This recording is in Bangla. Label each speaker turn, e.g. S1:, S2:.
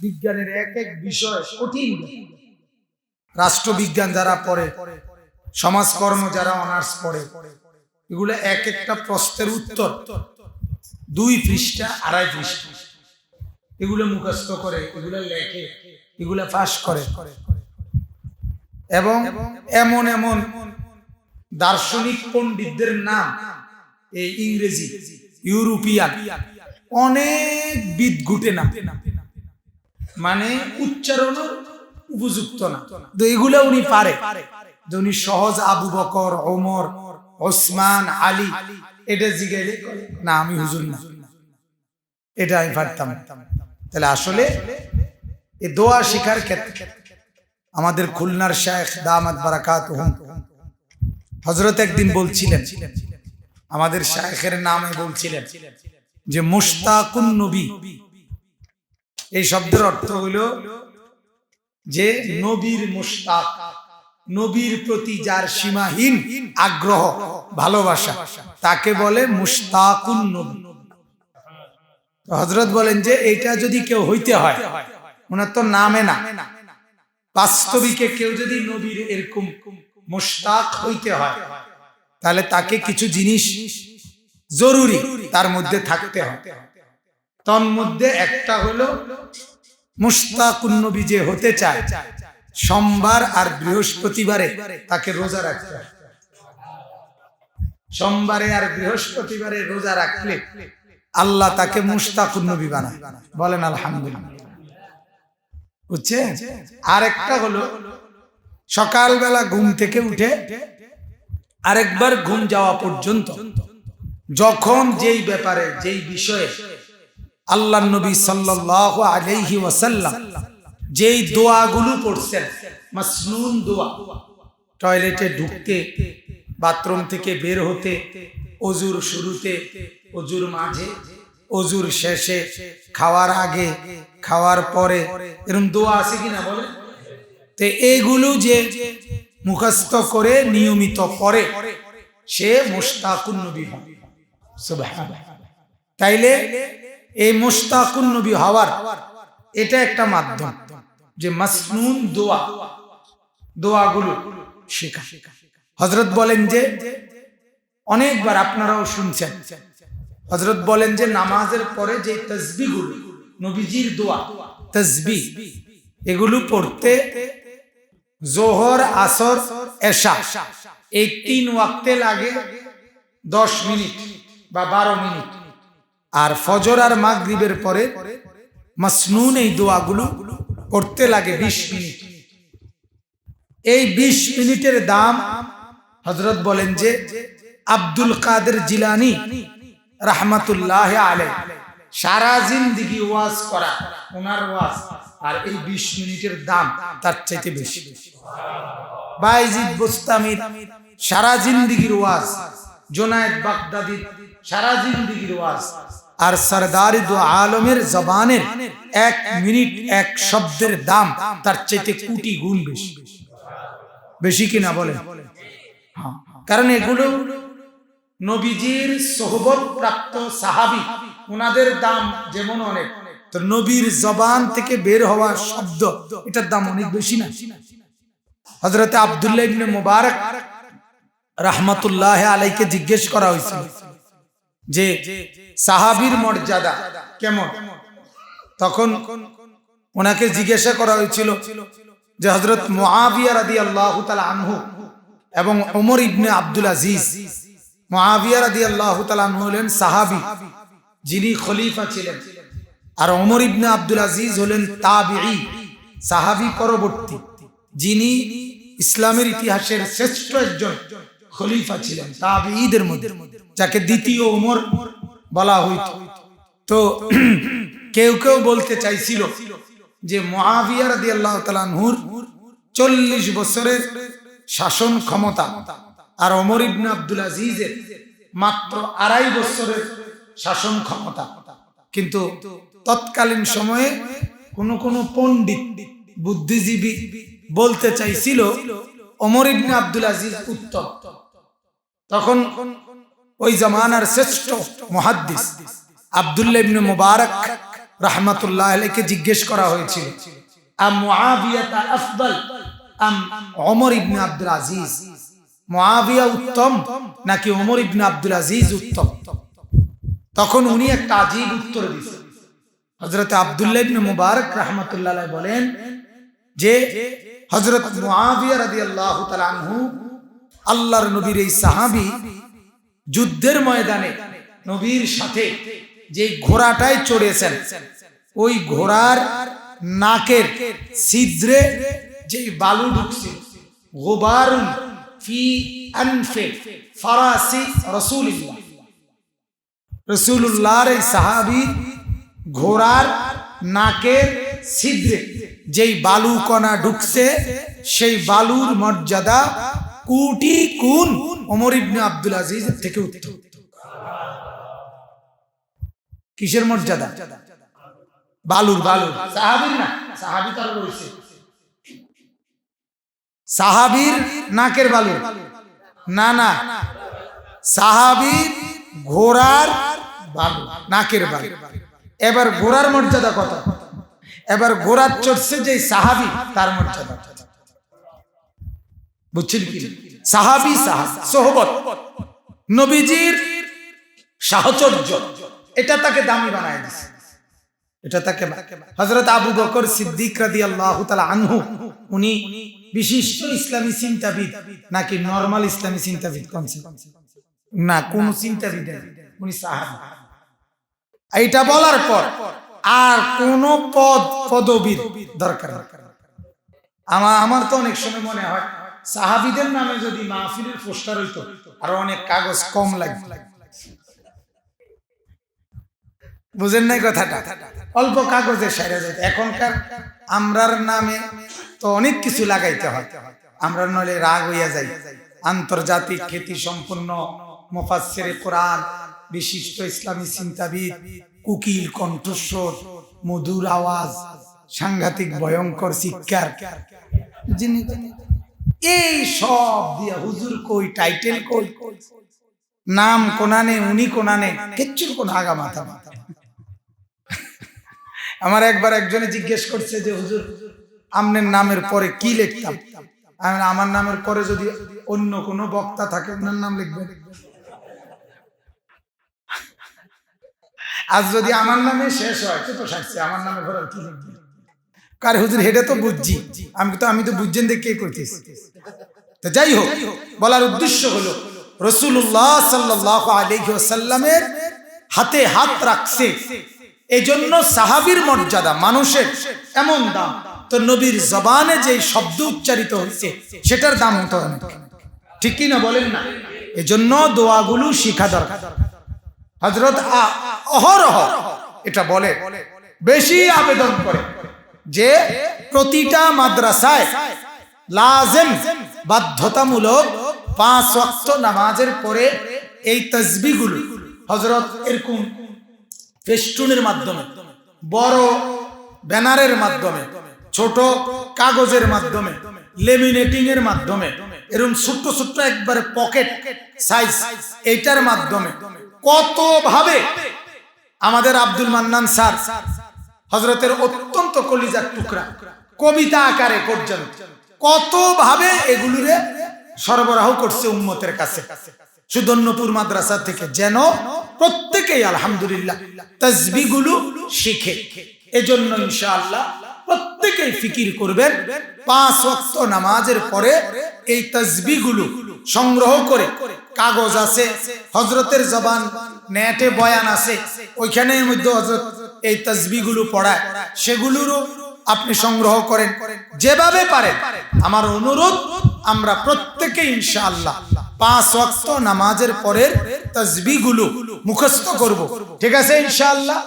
S1: বিজ্ঞানের এক এক বিষয় কঠিন। রাষ্ট্রবিজ্ঞান যারা পড়ে, সমাজকর্ম যারা অনার্স পড়ে, এগুলো এক একটা প্রশ্নের উত্তর। দুই পৃষ্ঠা, আড়াই পৃষ্ঠা। এগুলো মুখস্থ করে, এগুলো লেখে, এগুলো ফাঁস করে। এবং এমন এমন দার্শনিক পণ্ডিতদের নাম, এই ইংরেজি, ইউরোপিয়ান, অনেক বিদ ঘুটে না মানে উচ্চারণের উপযুক্ত না। তো এগুলো উনি পারে। উনি সহজ আবু বকর, ওমর, ওসমান, আলী, এটা জিগাইলে না, আমি হুজুর না। এটা আমি পারতাম তাহলে আসলে এ দোয়া শিখার ক্ষেত্রে আমাদের খুলনার শেখ দামাত বারাকাত হজরত একদিন বলছিলেন, আমাদের শেখের নামে বলছিলেন যে মুস্তাকুন নবী এই শব্দের অর্থ হইল যে নবীর মুস্তাক নবীর প্রতি যার সীমাহীন আগ্রহ, ভালোবাসা, তাকে বলে মুস্তাকুন নবী। হজরত বলেন যে এটা যদি কেউ হইতে হয়, ওনার তো নামে না। বাস্তবিকে কেউ যদি নবীর এরকম মুস্তাক হইতে হয়, তাহলে তাকে কিছু জিনিস জরুরি তার মধ্যে থাকতে হয়। তন মধ্যে একটা হলো মুস্তাকুন নবী যে হতে চায়, সোমবার আর বৃহস্পতিবারে তাকে রোজা রাখতে হয়। সোমবারে আর বৃহস্পতিবারে রোজা রাখলে আল্লাহ তাকে মুস্তাকুন নবী বানায়। বলেন, আলহামদুলিল্লাহ। বুঝছে আরেকটা হলো, সকালবেলা ঘুম থেকে উঠে আরেকবার ঘুম যাওয়া পর্যন্ত, যখন যেই ব্যাপারে, যেই বিষয়ে আল্লাহ নবী সাল্লাহ আলাইহি ওয়াসাল্লাম যেই দোয়াগুলো পড়ছেন, মাসনুন দোয়া, টয়লেটে ঢুকতে, বাথরুম থেকে বের হতে, অজুর শুরুতে, অজুর মাঝে, অজুর শেষে, খাওয়ার আগে, খাওয়ার পরে, এরকম দোয়া আছে কিনা বলে তো এইগুলো যে মুখস্থ করে, নিয়মিত করে, সে মুস্তাকুন নবী হবে। তাইলে এই মুস্তাকুন নবী হওয়ার এটা একটা মাধ্যম যে মাসনুন দোয়া, দোয়াগুলো শেখা। হজরত বলেন যে, অনেকবার আপনারাও শুনছেন হজরত বলেন যে নামাজের পরে যে তসবিগুলো নবীজির দোয়া, তসবি, এগুলো পড়তে জোহর, আসর, এশা, এই তিন ওয়াক্তে লাগে দশ মিনিট বা বারো মিনিট। আর ফজর আর মাগরিবের পরে মাসনুন এই দোয়াগুলো করতে লাগে বিশ মিনিট। এই বিশ মিনিটের দাম হজরত বলেন যে আব্দুল কাদের জিলানি রাহমাতুল্লাহ আলে সারা জিন্দিগি ওয়াজ করা, ওনার ওয়াজ, আর এই বিশ মিনিটের দাম তার চাইতে বেশি। বাইজিদ বোস্তামির সারা জিন্দিগির ওয়াজ, জোনায়েদ বাগদাদির, সারা জিন্দিগির ওয়াজ আর সরদারি দু আলমের জবানের এক মিনিট, এক শব্দের দাম তার চাইতে কোটি গুণ বেশি। বেশি কিনা বলেন? হ্যাঁ। কারণ এগুলো নবীজির সোহবত প্রাপ্ত সাহাবি ওনাদের দাম যেমন অনেক। তো নবীর জবান থেকে বের হওয়া শব্দ, এটার দাম অনেক বেশি না। হজরত আবদুল্লাহ মুবারক রাহমাতুল্লাহ আলাইকে জিজ্ঞেস করা হয়েছিল যে সাহাবীর মর্যাদা কেমন? তখন ওনাকে জিজ্ঞাসা করা হয়েছিল যে হজরত আনহু এবং ওমর ইবনে আব্দুল আজিজ। মুআবিয়া রাদিয়াল্লাহু তাআলা আনহু হলেন সাহাবী, যিনি খলিফা ছিলেন। আর ওমর ইবনে আব্দুল আজিজ হলেন তাবিঈ, সাহাবী পরবর্তী, যিনি ইসলামের ইতিহাসের শ্রেষ্ঠ একজন খলিফা ছিলেন, তাবিঈদের মধ্যে। যাকে দ্বিতীয় ওমর বলা হইত। তো কেউ কেউ বলতে চাইছিল যে মুআবিয়া রাদিয়াল্লাহু তাআলা আনহুর 40 বছরের শাসন ক্ষমতা আর ওমর ইবনে আব্দুল আজিজের মাত্র আড়াই বছরের শাসন ক্ষমতা। কিন্তু তৎকালীন সময়ে কোন কোন পণ্ডিত, বুদ্ধিজীবী বলতে চাইছিল, ওমর ইবনে আব্দুল আজিজ উত্তম। তখন ওই জামানার শ্রেষ্ঠ মহাদ্দিস আব্দুল্লাহ ইবনে মুবারক রাহমাতুল্লাহ আলাইকে জিজ্ঞেস করা হয়েছিল, আম মুআবিয়াতা আফদল? আম ওমর ইবনে আব্দুল আজিজ? মুআবিয়া উত্তম নাকি ওমর ইবনে আব্দুল আজিজ উত্তম? তখন উনি একটা আজীব উত্তর দিয়েছেন। হজরত আবদুল্লাহ ইবনে মুবারক রাহমাতুল্লাহ আলাইহি বলেন যে হজরত মুআবিয়া রাদিয়াল্লাহু তাআলা আনহু আল্লাহর নবীর এই সাহাবী যুদ্ধের ময়দানে নবীর সাথে যে ঘোড়াটায় চড়েছেন, ওই ঘোড়ার নাকের ছিদ্রে যে বালু ঢুকছে, গোবারুন ফি আনফে ফরাসি রসুলিল্লাহ। রসুল্লাহর এই সাহাবি ঘোড়ার নাকের ছিদ্রে যেই বালু কণা ঢুকছে, সেই বালুর মর্যাদা কোটি গুণ ওমর ইবনে আব্দুল আজিজ থেকে উত্তম কিসের মর্যাদা? বালুর বালুর। সাহাবির না সাহাবি তার রয়েছে। সাহাবির নাকের বালু না না। সাহাবির ঘোড়ার বালু নাকের বালু এবার ঘোড়ার মর্যাদা কত? এবার ঘোড়ার চড়ছে যে সাহাবি তার মর্যাদা বুঝছেন কি সাহাবি, সাহাব, সোহবত, নবীজির সাহচর্য। এটা তাকে দামি বানায় দিছে। এটা তাকে হজরত আবু বকর সিদ্দিক রাদি আল্লাহ আনহু, উনি বিশিষ্ট ইসলামী চিন্তাবিদ, নাকি নর্মাল ইসলামী চিন্তাবিদ কোন না, কোন চিন্তাবিদ উনি সাহাবি। এইটা বলার পর আর কোন পদ পদবীর দরকার। আমার আমার তো অনেক সময় মনে হয় সাহাবিদের নামে যদি মাহফিলের পোস্টার হইতো, আর অনেক কাগজ কম লাগবে। বুঝেন নাই কথাটা? অল্প কাগজে সেরে যেত। এখনকার আমরার নামে তো অনেক কিছু লাগাইতে হয়। আমরা নলে রাগ হইয়া যাই। আন্তর্জাতিক খ্যাতি সম্পন্ন মুফাসসিরে কোরআন, বিশিষ্ট ইসলামী চিন্তাবিদ কুকিল কণ্ঠস্বর, মধুর আওয়াজ, সাংঘাতিক ভয়ঙ্কর শিক্ষার যিনি এই সব দিয়া হুজুর কই টাইটেল কই? নাম কোনানে, উনি কোনানে কিচ্ছুর কোন আগা মাথা মাথা আমার একবার একজনে জিজ্ঞেস করছে যে, হুজুর, আমনের নামের পরে কি লিখতাম? আমি আমার নামের পরে যদি অন্য কোনো বক্তা থাকে ওনার নাম লিখবে আজ যদি আমার নামে শেষ হয় তো সারছে, আমার নামে পরে কি লিখবে? কার হুজুর হেডে তো বুঝছি। আমি তো আমি তো বুঝছেন দেখে করতেছি। তো যাই হোক বলার উদ্দেশ্য হলো রসুল্লাহ সাল্লাহ আলহিসাল্লামের হাতে হাত রাখছে। এজন্য সাহাবির মর্যাদা মানুষের এমন দাম। তো নবীর জবানে যে শব্দ উচ্চারিত হয়েছে সেটার দাম হতো অনেক ঠিক কি না বলেন না? এজন্য দোয়াগুলো শিখা দরকার। হজরত অহরহ এটা বলে বেশি আবেদন করে। যে প্রতিটা মাদ্রাসায় লাজেম, বাধ্যতামূলক পাঁচ ওয়াক্ত নামাজের পরে এই তসবিগুলো হজরত এরকম ফেস্টুনের মাধ্যমে, বড় ব্যানারের মাধ্যমে, ছোট কাগজের মাধ্যমে লেমিনেটিং এর মাধ্যমে, এরকম ছোট্ট ছোট্ট একবারে পকেট সাইজ এইটার মাধ্যমে কত ভাবে আমাদের আব্দুল মান্নান স্যার হজরতের অত্যন্ত কলিজার টুকরা, কবিতা আকারে পর্যন্ত। কত ভাবে এগুলিরে সরবরাহ করছে উম্মতের কাছে। সুদন্যপুর মাদ্রাসা থেকে যেন প্রত্যেকেই আলহামদুলিল্লাহ তসবিগুলো শিখে। এজন্য ইনশাআল্লাহ প্রত্যেকেই ফিকির করবেন, পাঁচ ওয়াক্ত নামাজের পরে এই তসবিগুলো সংগ্রহ করে। কাগজ আছে হজরতের জবান, নেটে বয়ান আছে ওইখানের মধ্যে হজরত এই তসবিগুলো পড়ায়, সেগুলোরও আপনি সংগ্রহ করেন, যেভাবে পারেন। আমার অনুরোধ, আমরা প্রত্যেকে ইনশাআল্লাহ পাঁচ ওয়াক্ত নামাজের পরের তসবিগুলো মুখস্থ করব। ঠিক আছে ইনশাআল্লাহ?